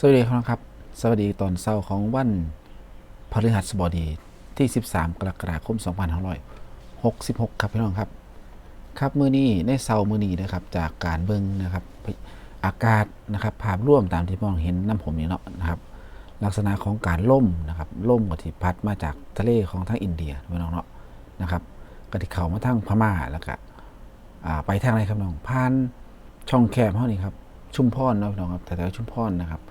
สวัสดีครับครับ สวัสดีตอนเช้าของวันพฤหัสบดีที่ 13 กรกฎาคม 2566 ครับพี่น้องครับ ครับมือนี้ในเช้ามือนี้นะครับจากการเบิ่งนะครับอากาศนะครับภาพร่วมตามที่มองเห็นน้ำผมนี่เนาะนะครับลักษณะของการล่มนะครับล่มก็ที่พัดมาจากทะเลของทางอินเดียพี่น้องเนาะนะครับก็ที่เขามาทางพม่าแล้วก็ไปทางไหนครับน้องผ่านช่องแคบเฮานี่ครับชุมพรนะพี่น้องครับแถวชุมพรนะครับ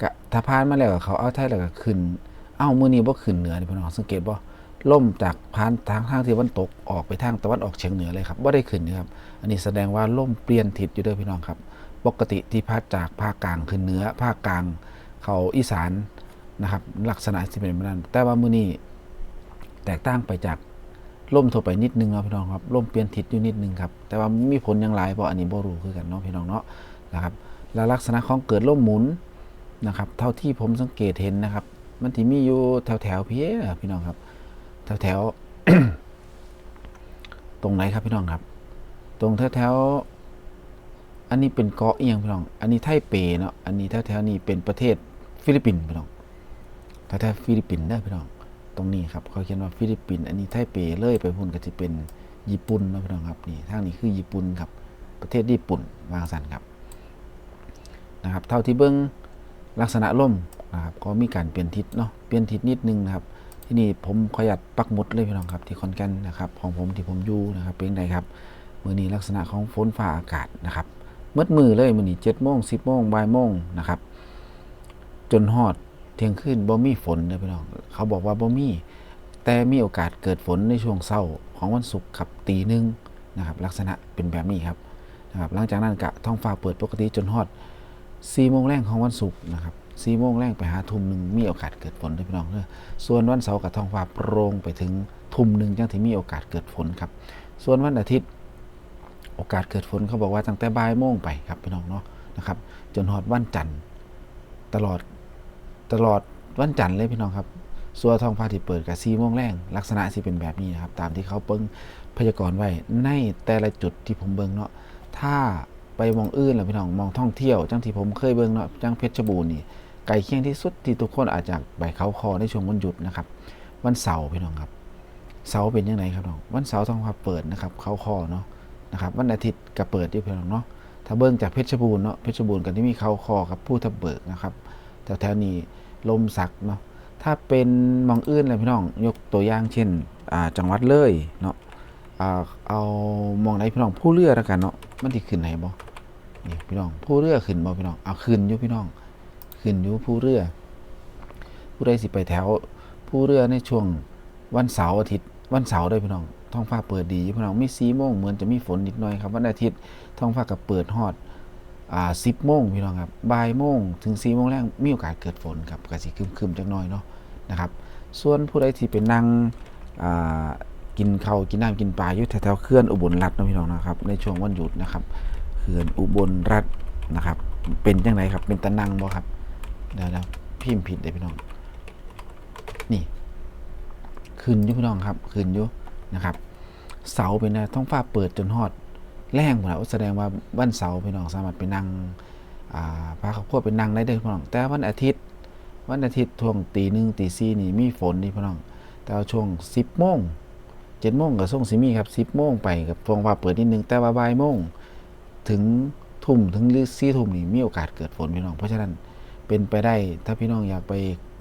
ก็ถ้าผ่านมาแล้วก็เขาเอาไทยแล้วก็ขึ้น เอ้ามื้อนี้บ่ขึ้นเหนือนี่พี่น้องสังเกตบ่ล่มจากผ่านทางทางที่ตะวันตกออกไปทางตะวันออกเฉียงเหนือเลยครับบ่ได้ขึ้นนะครับ อันนี้แสดงว่าล่มเปลี่ยนทิศอยู่เด้อพี่น้องครับ ปกติที่พัดจากภาคกลางขึ้นเหนือภาคกลางเขาอีสานนะครับ ลักษณะสิเป็นแบบนั้น แต่ว่ามื้อนี้แตกต่างไปจากล่มทั่วไปนิดนึงเนาะพี่น้องครับล่มเปลี่ยนทิศอยู่นิดนึงครับ แต่ว่ามีผลอย่างไรบ่อันนี้บ่รู้คือกันเนาะพี่น้องเนาะนะครับ แล้วลักษณะของเกิดล่มหมุน นะครับ เท่าที่ผมสังเกตเห็นนะครับ มันที่มีอยู่แถวแถวๆพี่พี่น้องครับ แถวแถวตรงไหนครับพี่น้องครับ ตรงแถวแถวอันนี้เป็นเกาะเอียงพี่น้อง อันนี้ไทเปเนาะ อันนี้แถวแถวนี้เป็นประเทศฟิลิปปินส์พี่น้องแถวแถวฟิลิปปินส์ได้พี่น้อง ตรงนี้ครับเขาเขียนว่าฟิลิปปินส์อันนี้ไทเปเลยไปพุ่นก็จะเป็นญี่ปุ่นนะพี่น้องครับนี่ทางนี้คือญี่ปุ่นครับ ประเทศญี่ปุ่นวางสันครับนะครับ เท่าที่เบิ้ง ลักษณะล่มนะครับก็มีการเปลี่ยนทิศเนาะเปลี่ยนทิศนิดนึงนะครับที่นี่ผมขยัดปักหมุดเลยพี่น้องครับที่คอนแกนนะครับของผมที่ผมอยู่นะครับเป็นไงครับมือนี้ลักษณะของฝนฟ้าอากาศนะครับมืดมือเลยมือนี้เจ็ดโมงสิบโมงบ่ายโมงนะครับ จนฮอดเที่ยงคืนบ่มีฝนเลยพี่น้องเขาบอกว่าบ่มีแต่มีโอกาสเกิดฝนในช่วงเช้าของวันศุกร์ครับตีหนึ่งนะครับลักษณะเป็นแบบนี้ครับนะครับหลังจากนั้นกะท้องฟ้าเปิดปกติจนฮอด สี่โมงแรกของวันศุกร์นะครับสี่โมงแรกไปหาทุ่มหนึ่งมีโอกาสเกิดฝนด้วยพี่น้องเด้อส่วนวันเสาร์กับท้องฟ้าโปร่งไปถึงทุ่มหนึ่งจังที่มีโอกาสเกิดฝนครับ ส่วนวันอาทิตย์ โอกาสเกิดฝนเขาบอกว่าตั้งแต่บ่ายโมงไปครับพี่น้องเนาะนะครับ จนฮอดวันจันทร์ตลอดตลอดวันจันทร์เลยพี่น้องครับส่วนท้องฟ้าที่เปิดกับสี่โมงแรกลักษณะสิเป็นแบบนี้นะครับ ตามที่เขาเปิ้งพยากรณ์ไว้ในแต่ละจุดที่ผมเบิ่งเนาะถ้า ไปมองอื่นแล้วพี่น้องมองท่องเที่ยวจังที่ผมเคยเบิ่งเนาะจังเพชรบูรณ์นี่ไกลเคียงที่สุดที่ทุกคนอาจจะไปเขาคอในช่วงวันหยุดนะครับ วันเสาร์พี่น้องครับเสาร์เป็นยังไงครับน้องวันเสาร์ท้องฟ้าเปิดนะครับเขาคอเนาะนะครับวันอาทิตย์ก็เปิดที่พี่น้องเนาะถ้าเบิ่งจากเพชรบูรณ์เนาะเพชรบูรณ์กันที่มีเขาคอครับผู้ทับเบิกนะครับแถวๆนี้ลมสักเนาะถ้าเป็นมองอื่นเลยพี่น้องยกตัวอย่างเช่นจังหวัดเลยเนาะเอามองไหนพี่น้องผู้เรือแล้วกันเนาะมันที่ขึ้นไหนบ่ นี่พี่น้อง ผู้เรือขึ้นบ่พี่น้องเอาขึ้นอยู่พี่น้องขึ้นอยู่ผู้เรือ ผู้ใดสิไปแถว ผู้เรือในช่วงวันเสาร์อาทิตย์วันเสาร์ด้วยพี่น้องท้องฟ้าเปิดดีพี่น้องมีสีโมงเหมือนจะมีฝนนิดหน่อยครับวันอาทิตย์ท้องฟ้าก็เปิดฮอดอ่าสิบโมงพี่น้องครับบ่ายโมงถึงสี่โมงแรกมีโอกาสเกิดฝนครับก็สิครึมๆจักหน่อยเนาะนะครับ ส่วนผู้ใดที่ไปนั่งอ่ากินข้าวกินน้ำกินปลาอยู่แถวๆเขื่อนอุบลรัตน์นะพี่น้องนะครับในช่วงวันหยุดนะครับ ขื่อนอุบลรัฐนะครับ เป็นยังไงครับ เป็นตะนังบ่ครับเดี๋ยวนะพิมพ์ผิดเลยพี่น้อง นี่ขึ้นอยู่พี่น้องครับขึ้นอยู่นะครับ เสาเป็นนะท้องฟ้าเปิดจนฮอดแรงหมดแล้วแสดงว่าวันเสาร์พี่น้องสามารถไปนั่งพาครอบครัวไปนั่งได้เด้อพี่น้อง แต่วันอาทิตย์ วันอาทิตย์ช่วงตีหนึ่งตีสี่นี่มีฝนนี่พี่น้อง แต่ว่าช่วงสิบโมงเจ็ดโมงกับช่วงสิมีครับสิบโมงไปกับท้องฟ้าเปิดนิดนึงแต่ว่าบ่ายโมง ถึงทุ่มถึงหรือสี่ทุ่มนี่มีโอกาสเกิดฝนพี่น้อง เพราะฉะนั้นเป็นไปได้ถ้าพี่น้องอยากไป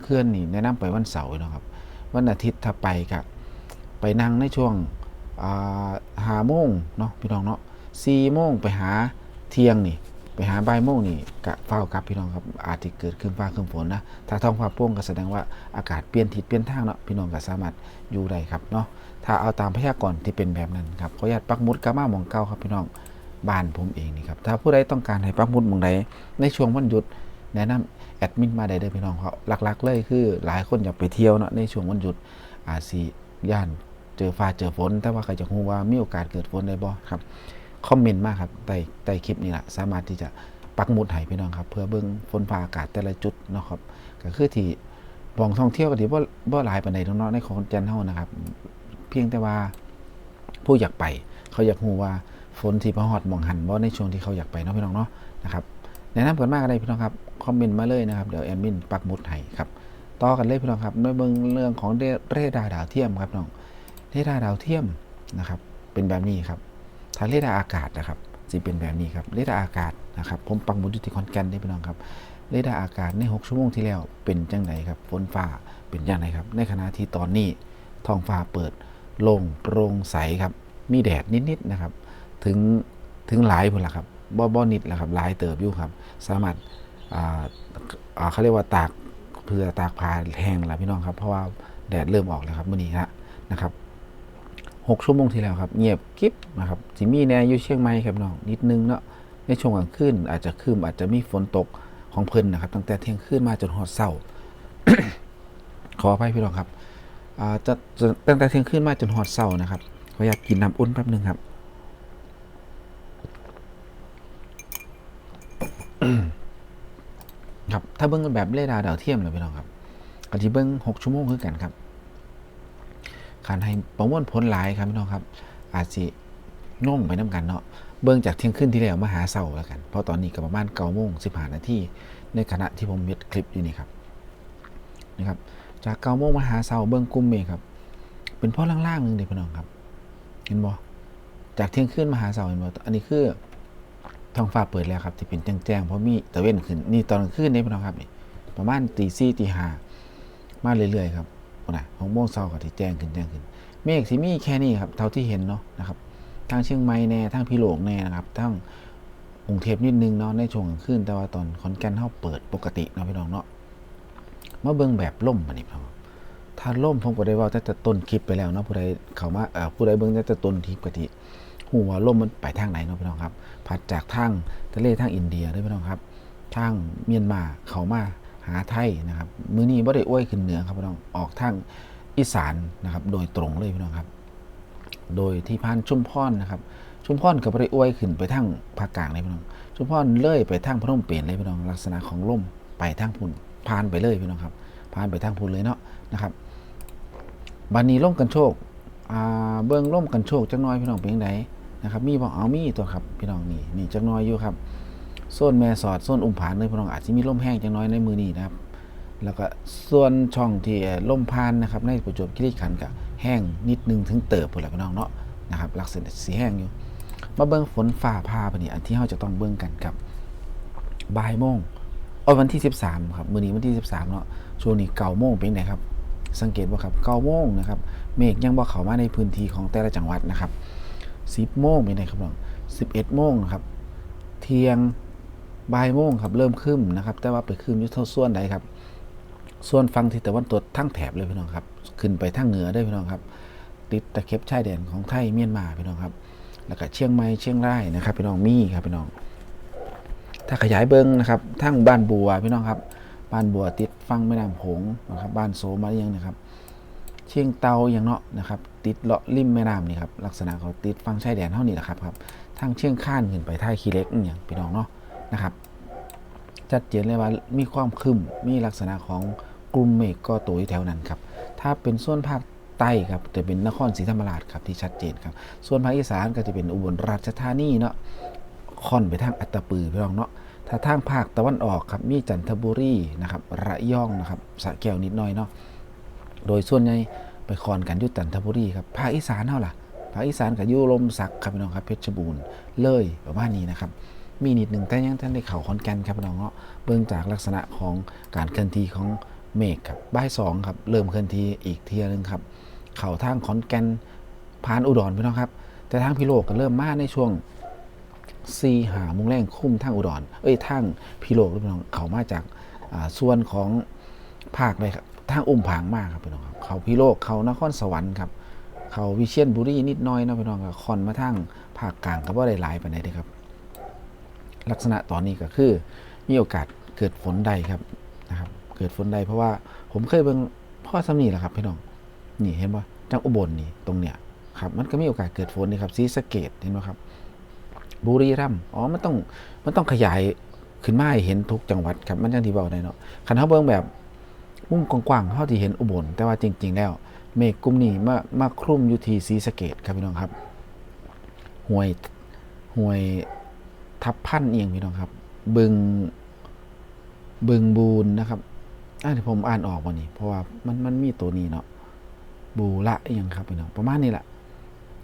เคลื่อนนี่แนะนำไปวันเสาร์พี่น้องครับวันอาทิตย์ถ้าไปก็ไปนั่งในช่วงหาโมงเนาะพี่น้องเนาะสี่โมงไปหาเที่ยงนี่ไปหาบ่ายโมงนี่กะเฝ้ากลับพี่น้องครับอาจจะเกิดขึ้นฟ้าขึ้นฝนนะถ้าท้องฟ้าโปร่งก็แสดงว่าอากาศเปลี่ยนทิศเปลี่ยนทางเนาะพี่น้องก็สามารถอยู่ได้ครับเนาะถ้าเอาตามพยากรณ์ที่เป็นแบบนั้นครับขออนุญาตปักมุดกามาหมองเก้าครับพี่น้อง บ้านผมเองนี่ครับ ถ้าผู้ใดต้องการให้ปักหมุดหมองใดในช่วงวันหยุด แนะนำแอดมินมาได้เลยพี่น้องเพราะหลักๆ เลยคือ หลายคนอยากไปเที่ยวเนาะในช่วงวันหยุดอาจสิย่านเจอฟ้าเจอฝน แต่ว่าใครจะรู้ว่ามีโอกาสเกิดฝนได้บ่ครับคอมเมนต์มากครับใต้ใต้คลิปนี้แหละสามารถที่จะปักหมุดให้พี่น้องครับ เพื่อเบิ่งฝนฟ้าอากาศแต่ละจุดเนาะครับก็คือที่บองท่องเที่ยวก็ที่บ่บ่หลายปานใดเนาะในของจันเฮานะครับ เพียงแต่ว่าผู้อยากไป เขาอยากรู้ว่า ฝนที่พอฮอดมองหันบ่าในช่วงที่เขาอยากไปเนาะพี่น้องเนาะนะครับแนะนำกันมากเลยพี่น้องครับคอมเมนต์มาเลยนะครับเดี๋ยวแอดมินปักหมุดให้ครับต่อกันเลยพี่น้องครับในเบิ่งเรื่องของเรดาร์ดาวเทียมครับน้องเรดาร์ดาวเทียมนะครับ เป็นแบบนี้ครับถ้าเรดาร์อากาศนะครับจะเป็นแบบนี้ครับเรดาร์อากาศนะครับผมปักหมุดอยู่ที่ขอนแกนได้พี่น้องครับเรดาร์อากาศใน 6 ชั่วโมงที่แล้วเป็นจังไดครับฝนฟ้าเป็นจังไดครับ ในขณะที่ตอนนี้ท้องฟ้าเปิดโล่งโปร่งใสครับมีแดดนิดๆนะครับ ถึงถึงหลายพุ่นละครับบ่บ่นิดละครับหลายเติบอยู่ครับ สามารถอ่าอ่าเขาเรียกว่าตากเพื่อตากผ้าแห้งล้วพี่น้องครับ เพราะว่าแดดเริ่มออกแล้วครับมื้อนี้ฮะนะครับหกชั่วโมงที่แล้วครับ เงียบกิ๊บนะครับสิมีแน่อยู่เชียงใหม่ครับน้องนิดนึงเนาะในช่วงกลางคืนอาจจะคืมอาจจะมีฝนตกของเพิ่นนะครับ ตั้งแต่เที่ยงคืนมาจนหอดเศร้าขออภัยพี่น้องครับอ่าจะจะตั้งแต่เที่ยงคืนมาจนหอดเศร้านะครับขออยากกินน้ำอุ่นแป๊บนึงครับ ครับ ถ้าเบิ้งแบบเรดาร์ดาวเทียมเลยพี่น้องครับก็ที่เบิ้งหกชั่วโมงคือกันครับการให้ประมวลผลหลายครับพี่น้องครับ อาจสิน่งไปน้ากันเนาะเบิ่งจากเที่ยงคืนที่แล้วมาหาเสาแล้วกัน เพราะตอนนี้ก็ประมาณเก้าโมงสิบห้านาทีในขณะที่ผมเม็ดคลิปอยู่นี่ครับนะครับ จากเก้าโมงมาหาเสาเบิ่งกลุ่มเมฆครับ เป็นเพ่อล่างๆหนึ่งเด็กพี่น้องครับ เห็นบ่จากเที่ยงคืนมาหาเสาเห็นบ่อันนี้คือ ท้องฟ้าเปิดแล้วครับที่เป็นแจ้งๆเพราะมีตะเว้นขึ้นนี่ตอนกลางคืนนี่พี่น้องครับนี่ประมาณตีสี่ตีห้ามาเรื่อยๆครับนะของโมงเศร้าก็ที่แจ้งขึ้นแจ้งขึ้น เมฆสีมีแค่นี้ครับเท่าที่เห็นเนาะนะครับทางเชียงใหม่แน่ทางพิโลกแน่นะครับทั้งกรุงเทพนิดนึงเนาะในช่วงกลางคืนแต่ว่าตอนขอนแก่นเฮาเปิดปกติเนาะพี่น้องเนาะมาเบิ่งแบบล่มบัดนี้พี่น้องถ้าล่มผมก็ได้ว่าแต่ต้นคลิปไปแล้วเนาะผู้ใดเขามาเอ่อผู้ใดเบิ่งแต่ต้นคลิปก็ที่ ฮู้ว่าล่มมันไปทางไหนเนาะพี่น้องครับ พัดจากทางทะเลทางอินเดียด้อพี่น้องครับทางเมียนมาเขามาหาไทยนะครับ มื้อนี้บ่ได้อ้วยขึ้นเหนือครับพี่น้องออกทางอีสานนะครับ โดยตรงเลยพี่น้องครับ โดยที่พานชุมพรนะครับ ชุมพรกับบริอวยขึ้นไปทางภาคกลางเลยพี่น้องชุมพรเลื่อยไปทางพนมเปลี่ยนเลยพี่น้องลักษณะของล่มไปทางพุ่นพานไปเลยพี่น้องครับพานไปทางพุ่นเลยเนาะนะครับบันนี้ล่มกันโชคเบื้องล่มกันโชคจังน้อยพี่น้องเป็นยังไง นะครับ มีบอกเอามีตัวครับพี่น้องนี่นี่จังน้อยอยู่ครับโซนแม่สอดโซนอุ้มผานเลยพี่น้องอาจจะมีล่มแห้งจังน้อยในมือนี้นะครับ แล้วก็ส่วนช่องที่ล่มพานนะครับ ในประจวบคีรีขันธ์ก็แห้งนิดนึงถึงเติบพุ่นละพี่น้องเนาะนะครับลักษณะสีแห้งอยู่ มาเบิ่งฝนฟ้าผ่าปะนี่อันที่เราจะต้องเบิ่งกันครับบ่ายโมงเอวันที่ 13ครับมื้อนี้วันที่ 13เนาะช่วงนี้เก้าโมงเป็นไงครับสังเกตว่าครับเก้าโมงนะครับ เมฆยังบ่เข้ามาในพื้นที่ของแต่ละจังหวัดนะครับ 10โมงเป็นไงครับน้อง11โมงครับ เที่ยงบ่ายโมงครับ เริ่มครึ้มนะครับ แต่ว่าไปครึ้มอยู่เท่าส่วนใดครับ ส่วนฝั่งทิศตะวันตกทั้งแถบเลยพี่น้องครับ ขึ้นไปทางเหนือได้พี่น้องครับ ติดตะเข็บชายแดนของไทยเมียนมาพี่น้องครับ แล้วก็เชียงใหม่เชียงรายนะครับพี่น้องมีครับพี่น้อง ถ้าขยายเบิ้งนะครับทั้งบ้านบัวพี่น้องครับ บ้านบัวติดฟังแม่น้ำโขงนะครับ บ้านโสมาเรียงนะครับ เชียงเตาอย่างเนาะนะครับ ติดเลาะริมแม่น้ำนี่ครับลักษณะเขาติดฟังชายแดนเท่านี้แหละครับครับทางเชียงข้านขึ้นไปท่าขี้เล็กอย่างพี่น้องเนาะนะครับชัดเจนเลยว่ามีความคึมมีลักษณะของกลุ่มเมฆก็ตัวอยู่แถวนั้นครับถ้าเป็นส่วนภาคใต้ครับจะเป็นนครศรีธรรมราชครับที่ชัดเจนครับ ส่วนภาคอีสานก็จะเป็นอุบลราชธานีเนาะค่อนไปทางอัตตปือพี่น้องเนาะถ้าทางภาคตะวันออกครับมีจันทบุรีนะครับระยองนะครับสระแก้วนิดหน่อยเนาะ โดยส่วนใหญ่ไปคอนกันยุจันทบุรีครับภาคอีสานเท่าล่ะภาคอีสานกับยุลมศักดิ์ครับพี่น้องครับเพชรบูรณ์เลยประมาณนี้นะครับมีนิดหนึ่งแต่ยังท่านได้เข่าขอนแก่นครับพี่น้องเนาะเบื้องจากลักษณะของการเคลื่อนที่ของเมฆครับบ่ายสองครับเริ่มเคลื่อนที่อีกเทียหนึงครับเข่าทางขอนแก่นผ่านอุดรพี่น้องครับ แต่ทางพิโลกก็เริ่มมาในช่วงซีหามุงแรงคุ้มทางอุดร เอ้ยทางพิโลกพี่น้องเขามาจากส่วนของภาคเลยครับ ทางอุ้มผางมากครับพี่น้องครับเขาพิโลกเขานครสวรรค์ครับเขาวิเชียรบุรีนิดน้อยนะพี่น้องครับคอนมาทางภาคกลางก็บ่ได้หลายไปไหนดเด้อครับ ลักษณะตอนนี้ก็คือ มีโอกาสเกิดฝนใดครับนะครับ เกิดฝนใดเพราะว่าผมเคยเบิ่งพ่อสำนีแหละครับพี่น้องนี่เห็นป่ะจังอุบลนี่ตรงเนี้ยครับ มันก็มีโอกาสเกิดฝนนี่ครับซีสเกตเห็นไหมครับ บุรีรัมย์อ๋อมันต้องมันต้องขยายขึ้นมาให้เห็นทุกจังหวัดครับมันจังที่บอกได้เนาะคันเฮาเบิ่งแบบ มุมกว้างๆเฮาที่เห็นอุบล แต่ว่าจริง ๆ แล้ว เมฆกลุ่มนี้มามาคลุมอยู่ที่ศรีสะเกษครับพี่น้องครับห้วยห้วยทับพันเอียงพี่น้องครับ บึงบึงบูนนะครับอ่าที่ผมอ่านออกวันนี้ เพราะว่ามันมันมีตัวนี้เนาะบูละเอหยังครับพี่น้องประมาณนี้แหละ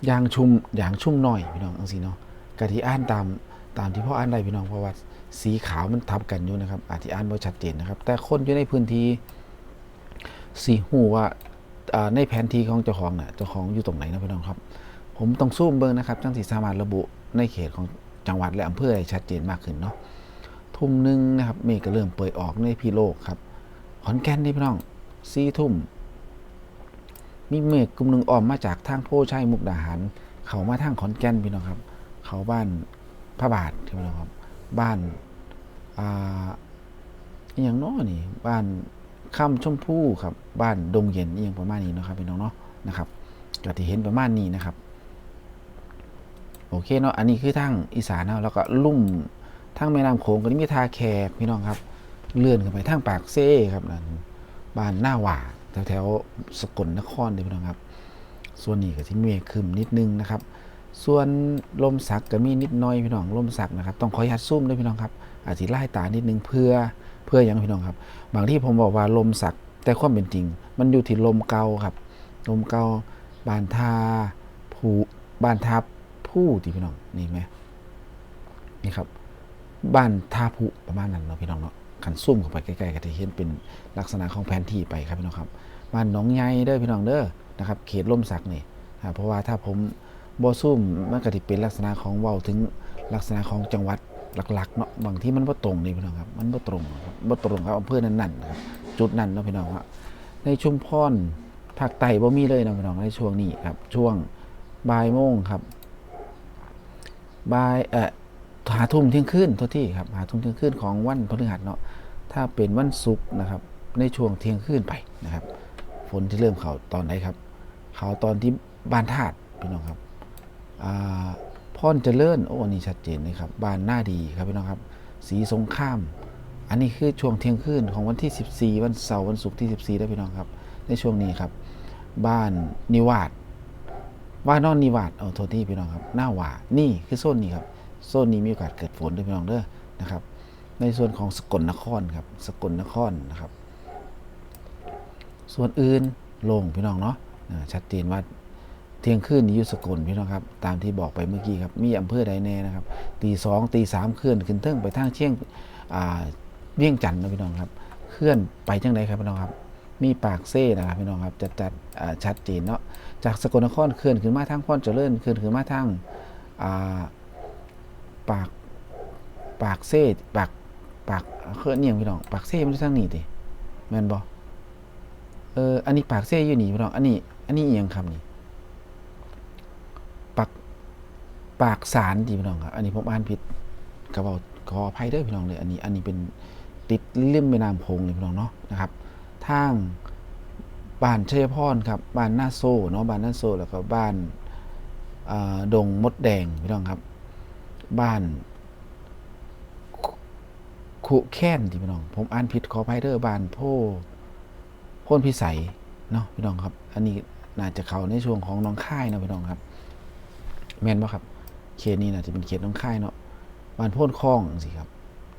ยางชุมยางชุ่มหน่อยพี่น้องอังสีเนาะกะที่อ่านตามตามที่พ่ออ่านได้พี่น้องเพราะว่าสีขาวมันทับกันอยู่นะครับอาจจะอ่านบ่ชัดเจนนะครับ แต่คนอยู่ในพื้นที่ สีหูว่าในแผนที่ของเจ้าของน่ะเจ้าของอยู่ตรงไหนนะพี่น้องครับ ผมต้องซูมเบิ่งนะครับจังสิสามารถระบุในเขตของจังหวัดและอำเภอได้ชัดเจนมากขึ้นเนาะทุ่มหนึ่งนะครับเมฆก็เริ่มเปิดออกในพี่โลกครับขอนแก่นนี่พี่น้องสี่ทุ่มมีเมฆกลุ่มหนึ่งออมมาจากทางโพชัยมุกดาหาร เขามาทางขอนแก่นพี่น้องครับ เขาบ้านพระบาทพี่น้องครับ บ้านอ่าอย่างน้อนี่บ้าน ค่ำชมพู่ครับบ้านดงเย็นอหย่างประมาณนี้นะครับพี่น้องเนาะนะครับก็ที่เห็นประมาณนี้นะครับโอเคเนาะอันนี้คือทางอีสานเนาะแล้วก็ลุ่มทางแม่น้ำโขงก็มีทาแขกพี่น้องครับ เลื่อนขึ้นไปทางปากเซ่ครับนั่นบ้านหน้าหว่าแถวแถวๆสกลนครเลยพี่น้องครับ ส่วนนี้ก็ที่เมฆขึ้นนิดนึงนะครับ ส่วนลมสักก็มีนิดน้อยพี่น้องลมสักนะครับ ต้องคอยยัดซุ่มด้วยพี่น้องครับอาจจะไล่ตานิดนึงเพื่อ เพื่ออย่างพี่น้องครับ บางที่ผมบอกว่าลมสักแต่ความเป็นจริง มันอยู่ที่ลมเกาครับ ลมเกาบานทาผูบานทับผู้ที่พี่น้องนี่ไหมนี่ครับบ้านท่าผุประมาณนั้นเนาะพี่น้องเนาะขันซุ่มเข้าไปใกล้ๆก็จะเห็นเป็นลักษณะของแผนที่ไปครับพี่น้องครับบ้านหนองใหญ่เด้อพี่น้องเด้อนะครับ เขตล่มสักนี่เพราะว่าถ้าผมบ่ซุ่มมันก็สิเป็นลักษณะของเว้าถึงลักษณะของจังหวัด หลักๆเนาะบางที่มันบ่ตรงนี่พี่น้องครับมันบ่ตรงครับบ่ตรงครับอำเภอนั้นๆนครับจุดนั้นเนาะพี่น้องว่าในชุมพรภาคใต้บ่มีเลยนะพี่น้องในช่วงนี้ครับ ช่วงบ่ายโมงครับบ่ายเอ่อหาทุ่มเที่ยงคืนโทษที่ครับหาทุ่มเที่ยงคืนของวันพฤหัสเนาะถ้าเป็นวันศุกร์นะครับในช่วงเที่ยงคืนไปนะครับ ฝนที่เริ่มเขาตอนไหนครับ เขาตอนที่บ้านธาตุพี่น้องครับอ่า พรเจริญโอ้นนี้ชัดเจนเลยครับบ้านหน้าดีครับพี่น้องครับ สีสงข้าม อันนี้คือช่วงเที่ยงคืนของวันที่ 14 วันเสาร์วันศุกร์ที่ 14 ได้พี่น้องครับ ในช่วงนี้ครับ บ้านนิวาสว่านอนนิวาสเอาโทษที่พี่น้องครับ หน้าหว่านี่คือโซนนี้ครับโซนนี้มีโอกาสเกิดฝนด้วยพี่น้องเด้อนะครับ ในส่วนของสกลนครครับ สกลนครนะครับ ส่วนอื่นลงพี่น้องเนาะชัดเจนว่า เที่ยงคืนนี้ยู่สกลพี่น้องครับ ตามที่บอกไปเมื่อกี้ครับ มีอำเภอใดแน่นะครับ ตีสองตีสามเคลื่อนขึ้นเทิงไปทางเชียงเวียงจันทน์นะพี่น้องครับ เคลื่อนไปจังไดครับพี่น้องครับ มีปากเซ่นะครับพี่น้องครับจะจัดชัดเจนเนาะ จากสกลนครเคลื่อนขึ้นมาทางพรเจริญเคลื่อนขึ้นมาทางปากปากเซ่ปากปากเคลื่อนเนียงพี่น้อง ปากเซ่ไมันอยู่ทางนี้ติแมนบ่เออ อันนี้ปากเซ่อยู่นี่พี่น้อง อันนี้ อันนี้เอียงคำนี่ปาก ปากสารติพี่น้องครับ อันนี้ผมอ่านผิดก็บอกขออภัยเด้อพี่น้องเลย อันนี้อันนี้เป็นติดเล่มแม่น้ำโขงเลยพี่น้องเนาะนะครับทางบ้านเชยพรครับบ้านหน้าโซ่เนาะบ้านหน้าโซ่แล้วก็บ้านอ่าดงมดแดงพี่น้องครับ บ้านขุแค้นที่พี่น้อง ผมอ่านผิดขออภัยเด้อบ้านโพพ้นพิสัยเนาะพี่น้องครับ อันนี้น่าจะเขาในช่วงของน้องค่ายนะพี่น้องครับแม่นบ่ครับ เขตนี้น่าจะเป็นเขตน้องค่ายเนาะบ้านโพ้นคลองสิครับ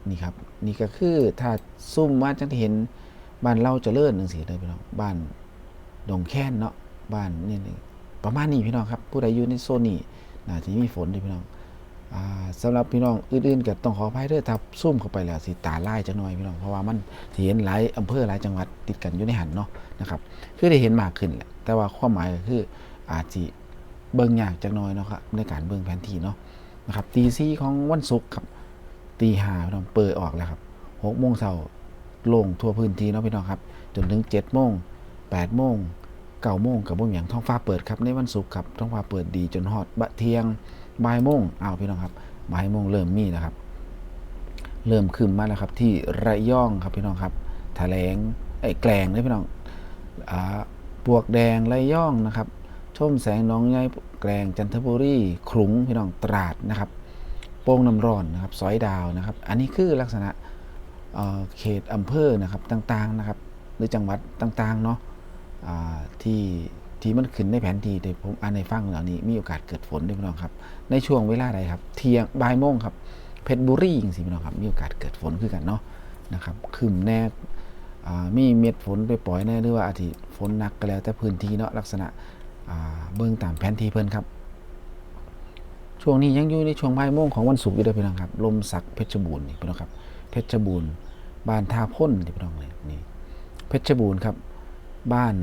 นี่ครับ นี่ก็คือถ้าซุ่มมาจังที่เห็นบ้านเราเจริญจังซี่เด้อพี่น้องบ้านดงแค้นเนาะบ้านนี่ประมาณนี้พี่น้องครับผู้ใดอยู่ในโซนนี้น่าจะมีฝนเด้อพี่น้องอ่าสำหรับพี่น้องอื่นๆก็ต้องขออภัยด้วยถ้าซุ่มเข้าไปแล้วสิตาลายจังหน่อยพี่น้องเพราะว่ามันเห็นหลายอำเภอหลายจังหวัดติดกันอยู่ในหันเนาะนะครับคือได้เห็นมากขึ้นแหละแต่ว่าความหมายก็คืออาจสิ เบิ่งยากจังน้อยเนาะครับในการเบิ่งแผนที่เนาะนะครับตีสี่ของวันศุกร์ครับตีห้าพี่น้องเปิดออกแล้วครับหกโมงเช้าลงทั่วพื้นที่เนาะพี่น้องครับจนถึงเจ็ดโมงแปดโมงเก้าโมงกับบ่มีหยังท้องฟ้าเปิดครับในวันศุกร์ครับท้องฟ้าเปิดดีจนฮอดบะเทียงบ่ายโมงอ้าวพี่น้องครับบ่ายโมงเริ่มมีแล้วครับ เริ่มขึ้นมาแล้วครับที่ระยองครับพี่น้องครับแถลงไอ้แกลงนะพี่น้องอ่าปวกแดงระยองนะครับ ชมแสงน้องใหญ่แกลงจันทบุรีขลุงพี่น้องตราดนะครับ โป่งน้ำร้อนนะครับสอยดาวนะครับ อันนี้คือลักษณะเเขตอำเภอนะครับต่างๆนะครับ หรือจังหวัดต่างๆเนาะที่ที่มันขึ้นในแผนที่ที่ผมอ่านในฟังเหล่านี้มีโอกาสเกิดฝนด้วยพี่น้องครับ ในช่วงเวลาใดครับเที่ยงบ่ายโมงครับเพชรบุรีจริงสิพี่น้องครับมีโอกาสเกิดฝนขึ้นกันเนาะนะครับคืมแน่อ่มีเม็ดฝนไปปล่อยแน่หรือว่าอาทิฝนหนักก็แล้วแต่พื้นที่เนาะลักษณะ เบิ่งตามแผนที่เพิ่นครับ ช่วงนี้ยังอยู่ในช่วงบ่ายโมงของวันศุกร์อยู่เด้อพี่น้องครับ ลมสักเพชรบูรณ์นี่พี่น้องครับ เพชรบูรณ์ บ้านท่าพ่นนี่พี่น้องเลยนี่ เพชรบูรณ์ครับ บ้าน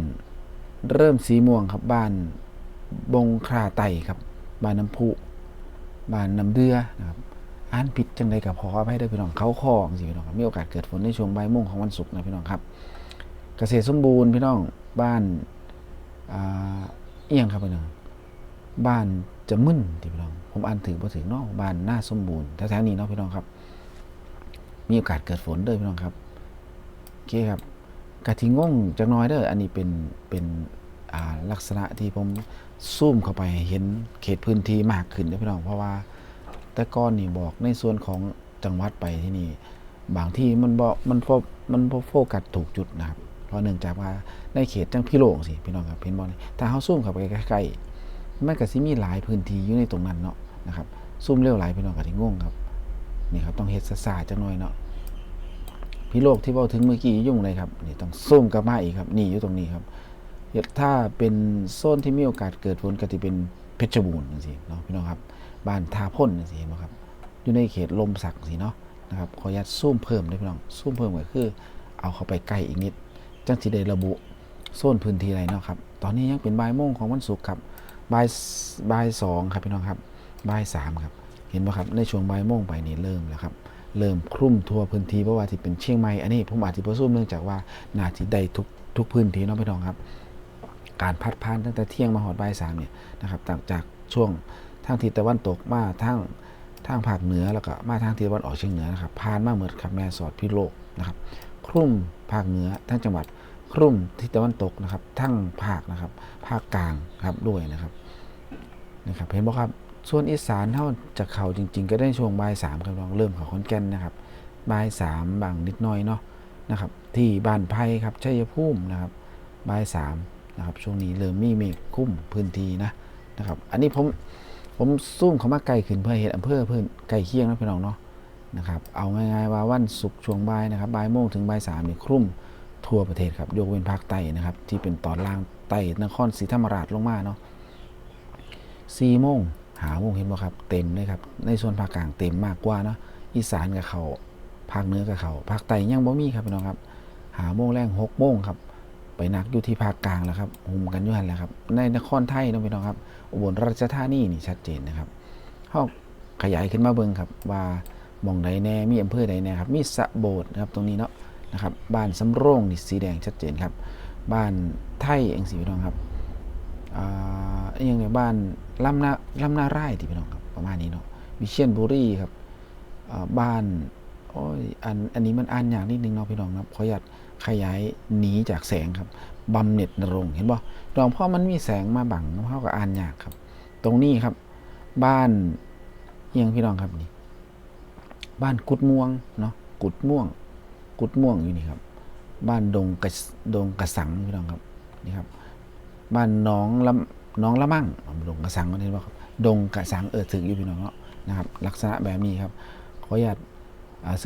เริ่มสีม่วงครับ บ้านบงคราไตครับ บ้านน้ำพุ บ้านน้ำเดือนะครับอ่านผิดจังใดกับพอให้ได้พี่น้องเขาคองสิพี่น้องครับมีโอกาสเกิดฝนในช่วงบ่ายโมงของวันศุกร์นะพี่น้องครับ เกษตรสมบูรณ์พี่น้องบ้านอ่า เอียงครับพี่น้องบ้านจะมึนที่พี่น้อง ผมอ่านถึงพอถึงเนาะบ้านหน้าสมบูรณ์แถวๆนี้เนาะพี่น้องครับ มีโอกาสเกิดฝนด้อพี่น้องครับโอเคครับกะทิงงจักน้อยเด้ออันนี้เป็นเป็นอ่าลักษณะที่ผมซูมเข้าไปเห็นเขตพื้นที่มากขึ้นเด้อพี่น้องเพราะว่า แต่ก่อนนี่บอกในส่วนของจังหวัดไปที่นี่ บางที่มันบ่มันโฟมันบ่โฟกัสถูกจุดนะครับ เพราะเนื่องจากว่าในเขตจังพี่โลงสิพี่น้องครับเห็นบ่นี่ถ้าเฮาซูมเข้าไปใกล้ๆมันก็สิมีหลายพื้นที่อยู่ในตรงนั้นเนาะนะครับซูมเร็วหลายพี่น้องก็สิงงครับนี่ครับต้องเฮ็ดซ่าๆจักหน่อยเนาะพี่โลกที่เว้าถึงเมื่อกี้ยุ่งเลยครับนี่ต้องซูมกลับมาอีกครับนี่อยู่ตรงนี้ครับถ้าเป็นโซนที่มีโอกาสเกิดฝนก็สิเป็นเพชรบูรณ์จังซี่เนาะพี่น้องครับบ้านทาพ่นจังซี่เห็นบ่ครับอยู่ในเขตลมสักสิเนาะนะครับขออนุญาตซูมเพิ่มด้วยพี่น้องซูมเพิ่มก็คือ เอาเข้าไปใกล้อีกนิด จังสิได้ระบุโซนพื้นที่อะไรเนาะครับ ตอนนี้ยังเป็นบ่ายโมงของวันศุกร์ครับบ่ายบ่ายสองครับพี่น้องครับบ่ายสามครับ เห็นไหมครับ ในช่วงบ่ายโมงไปนี่เริ่มแล้วครับ เริ่มคลุมทั่วพื้นที่เพราะว่าที่เป็นเชียงใหม่ อันนี้ผมอาจจะประซูมเนื่องจากว่านาทีได้ทุกทุกพื้นที่เนาะพี่น้องครับ การพัดผ่านตั้งแต่เที่ยงมาหอดบ่ายสามเนี่ยนะครับต่างจากช่วงทางทิศตะวันตกมาทางทางภาคเหนือแล้วก็มาทางทิศตะวันออกเฉียงเหนือนะครับผ่านมาเหมือนครับแม่สอดพิโลกนะครับคลุ่มภาคเหนือทั้งจังหวัด คลุ่มทิศตะวันตกนะครับ ทั้งภาคนะครับ ภาคกลางครับด้วยนะครับนะครับเห็นบ่ครับส่วนอีสานเท่าจะเข่าจริง ๆ ก็ได้ช่วงบ่ายสามครับลองเริ่มเข่าขอนแก่นนะครับบ่ายสามบางนิดหน้อยเนาะนะครับ ที่บ้านไผ่ครับชัยภูมินะครับบ่ายสามนะครับช่วงนี้เริ่มมีเมฆคุ้มพื้นที่นะนะครับ อันนี้ผมผมซูมเขามาไกลขึ้นเพื่อเห็นอำเภอเพื่อนใกล้เคียงนะพี่น้องเนาะนะครับ เอาง่ายๆว่าวันศุกร์ช่วงบ่ายนะครับบ่ายโมงถึงบ่ายสามนี่ครุ่ม ทั่วประเทศครับยกเว้นภาคใต้นะครับ ที่เป็นตอนล่างใต้นครศรีธรรมราชลงมาเนาะสี่โมงหาโมงเห็นบ่ครับ เต็มเลยครับ ในส่วนภาคกลางเต็มมากกว่าเนาะอีสานกับเขาภาคเหนือกับเขาภาคใต้ยังบ่มีครับพี่น้องครับหาโมงแรงหกโมงครับ ไปนักอยู่ที่ภาคกลางแล้วครับหุมกันอยู่หันแล้วครับ ในนครไทยนะพี่น้องครับ อุบลราชธานีนี่ชัดเจนนะครับเขาขยายขึ้นมาเบิ่งครับ ว่ามองใดแน่มีอำเภอใดแน่ครับ มีสะโบดนะครับตรงนี้เนาะ นะครับบ้านสำโรงนี่สีแดงชัดเจนครับ บ้านไทยเองสีพี่น้องครับอ่าอหยังเนี่ยบ้านลำนาลำนาไร่ที่พี่น้องครับประมาณนี้เนาะวิเชียนบุรีครับบ้านโอ้ยอันอันนี้มันอ่านอย่างนิดนึงเนาะพี่น้องครับขออนุญาตขยายหนีจากแสงครับบำเหน็จนรงเห็นบ่ดองเพราะมันมีแสงมาบังเท่ากับอ่านยากครับ ตรงนี้ครับ บ้านเอียงพี่น้องครับนี่ บ้านกุดม่วงเนาะกุดม่วง กุดม่วงอยู่นี่ครับ บ้านดงกระดงกระสังพี่น้องครับนี่ครับ บ้านน้องละน้องละมั่งดงกระสังก็เห็นว่าครับดงกระสังเออถึงอยู่พี่น้องเนาะนะครับ ลักษณะแบบนี้ครับขออนุญาต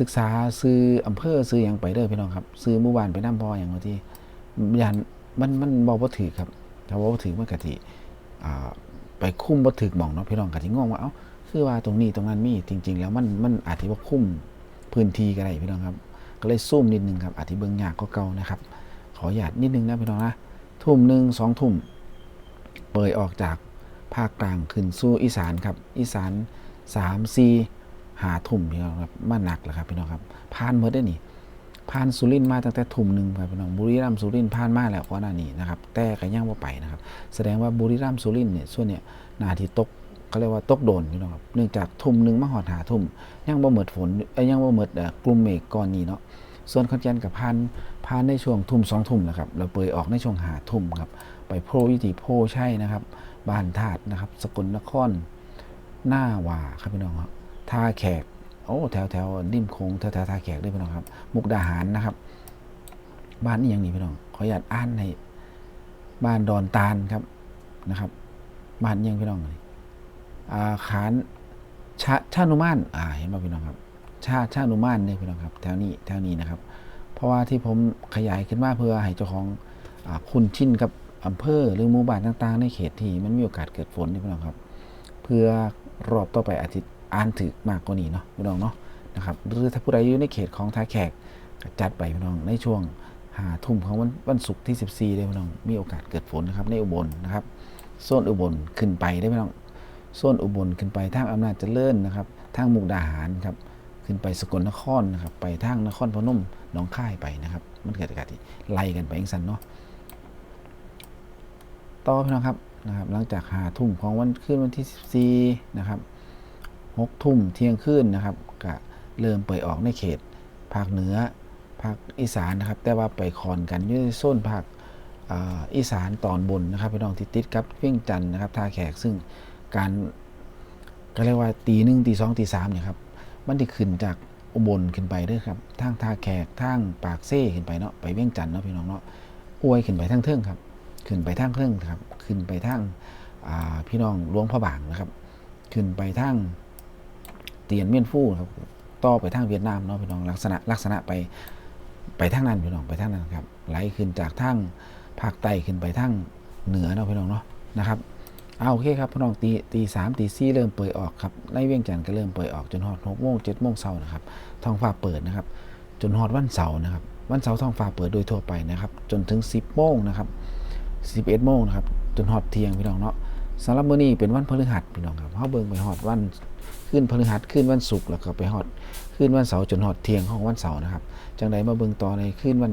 ศึกษาซื้ออำเภอซื้ออย่างไปเด้อพี่น้องครับซื้อหมู่บ้านไปน้ำพออย่างที่ยานมันมันบอกว่าถือครับถ้าบอกว่าถือมันกะทิไปคุ้มบ่ถือหมองเนาะพี่น้องกะทิงงว่าเอ้าคือว่าตรงนี้ตรงนั้นมีจริง ๆ แล้วมันมันอาจจะว่าคุ้มพื้นที่ก็ได้พี่น้องครับ ก็เลยซูมนิดนึงครับอาจจะเบิ่งยากก็เก่านะครับ ขอหยาดนิดนึงนะพี่น้องนะทุ่มหนึ่งสองทุ่มเปิดออกจากภาคกลางขึ้นสู่อีสานครับ อีสานสามสี่หาทุ่มพี่น้องครับมาหนักแล้วครับพี่น้องครับผ่านเมื่อได้นี่ผ่านสุรินมาตั้งแต่ทุ่มหนึ่งครับพี่น้องบุรีรัมย์สุรินผ่านมาแล้วก่อนหน้านี้นะครับแต่ก็ยังว่าไปนะครับ แสดงว่าบุรีรัมย์สุรินเนี่ยส่วนเนี่ยนาทีตก เขาเรียกว่าตกโดนพี่น้องครับเนื่องจากทุ่มหนึ่งมาหอดหาทุ่มยังบ่หมดฝนยังบ่หมดเอ่อกลุ่มเมฆก้อนนี้เนาะส่วนขอนแก่นกับพานพานในช่วงทุ่มสองทุ่มนะครับเราเปิดออกในช่วงหาทุ่มครับไปโพวิธีโพใช่นะครับบ้านธาตุนะครับ สกลนครหน้าว่าครับพี่น้องครับท่าแขกโอ้แถวแถวริมโค้งแถวแถวท่าแขกด้วยพี่น้องครับ มุกดาหารนะครับ บ้านนี้ยังนี่พี่น้องขออนุญาตอ่านในบ้านดอนตาลครับนะครับ บ้านยังพี่น้องเลย ขานชะชานุมานอ่าเห็นป่ะพี่น้องครับ ชาชานุมานเนี่ยพี่น้องครับแถวนี้แถวนี้นะครับ เพราะว่าที่ผมขยายขึ้นมาเพื่อให้เจ้าของอคุ้นชินกับอำเภอหรือหมู่บ้านต่างๆ ในเขตที่มันมีโอกาสเกิดฝนนี่พี่น้องครับ เพื่อรอบต่อไปอาทิตย์อ่านถึกมากกว่านี้เนาะพี่น้องเนาะนะครับหรือถ้าผู้ใดอยู่ในเขตของท่าแขกจัดไปพี่น้องในช่วงหาทุ่มของวันวันศุกร์ที่ 14ได้พี่น้องมีโอกาสเกิดฝนนะครับในอุบลนะครับโซนอุบลขึ้นไปได้พี่น้อง โซนอุบลขึ้นไปทางอำนาจเจริญนะครับ ทางมุกดาหารครับ ขึ้นไปสกลนครนะครับ ไปทางนครพนมหนองคายไปนะครับ มันเกิดอากาศที่ไล่กันไปอย่างสันเนาะ ต่อพี่น้องครับนะครับ หลังจากหาทุ่มของวันขึ้นวันที่ 14 นะครับหกทุ่มเที่ยงคืนนะครับก็เริ่มเปิดออกในเขต ภาคเหนือ ภาคอีสานนะครับ แต่ว่าไปคอนกันอยู่ในโซนภาคอีสานตอนบนนะครับพี่น้องที่ติดกับเวียงจันทร์นะครับท่าแขกซึ่ง การก็เรียกว่าตีหนึ่งตีสองตีสามเนี่ยครับมันที่ขึ้นจากอุบลขึ้นไปด้วยครับทางท่าแขกทางปากเซ่ขึ้นไปเนาะไปเวียงจันทร์เนาะพี่น้องเนาะอวยขึ้นไปทางเทิงครับ ขึ้นไปทางเทิงครับ ขึ้นไปทางพี่น้องหลวงพระบางนะครับ ขึ้นไปทางเตียนเมียนฟู่ครับต่อไปทางเวียดนามเนาะพี่น้องลักษณะลักษณะไปไปทางนั้นพี่น้องไปทางนั้นครับไหลขึ้นจากทางภาคใต้ขึ้นไปทางเหนือเนาะพี่น้องเนาะนะครับ เอาโอเคครับพี่น้องตีตีสามตีสี่เริ่มเปิดออกครับในเวียงจันทร์ก็เริ่มเปิดออกจนฮอดหกโมงเจ็ดโมงเช้านะครับท้องฟ้าเปิดนะครับ จนฮอดวันเสาร์นะครับ วันเสาร์ท้องฟ้าเปิดโดยทั่วไปนะครับ จนถึง10โมงนะครับ11โมงนะครับ จนฮอดเที่ยงพี่น้องเนาะสำหรับมื้อนี้เป็นวันพฤหัสพี่น้องครับเฮาเบิ่งไปฮอดวันขึ้นพฤหัสขึ้นวันศุกร์แล้วก็ไปฮอดขึ้นวันเสาร์จนฮอดเที่ยงของวันเสาร์นะครับจังใดมาเบิ่งต่อในคืนวัน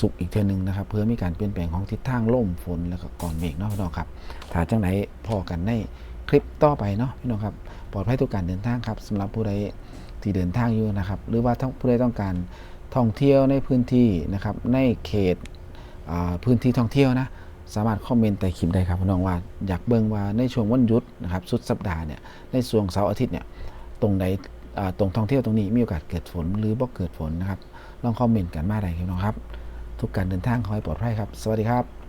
สุกอีกเทื่อนึงนะครับ เพื่อมีการเปลี่ยนแปลงของทิศทางลมฝนแล้วก็ก่อนเมฆเนาะพี่น้องครับถ้าจังไหนพอกันในคลิปต่อไปเนาะพี่น้องครับปลอดภัยทุกการเดินทางครับสำหรับผู้ใดที่เดินทางอยู่นะครับ หรือว่าผู้ใดต้องการท่องเที่ยวในพื้นที่นะครับ ในเขตพื้นที่ท่องเที่ยวนะสามารถคอมเมนต์ใต้คลิปได้ครับพี่น้องว่าอยากเบิ่งว่าในช่วงวันหยุดนะครับสุดสัปดาห์เนี่ยในช่วงเสาร์อาทิตย์เนี่ยตรงใดอ่าตรงท่องเที่ยวตรงนี้มีโอกาสเกิดฝนหรือบ่เกิดฝนนะครับ ลองคอมเมนต์กันมาได้ครับน้องครับ ทุกการเดินทางขอให้ปลอดภัยครับ สวัสดีครับ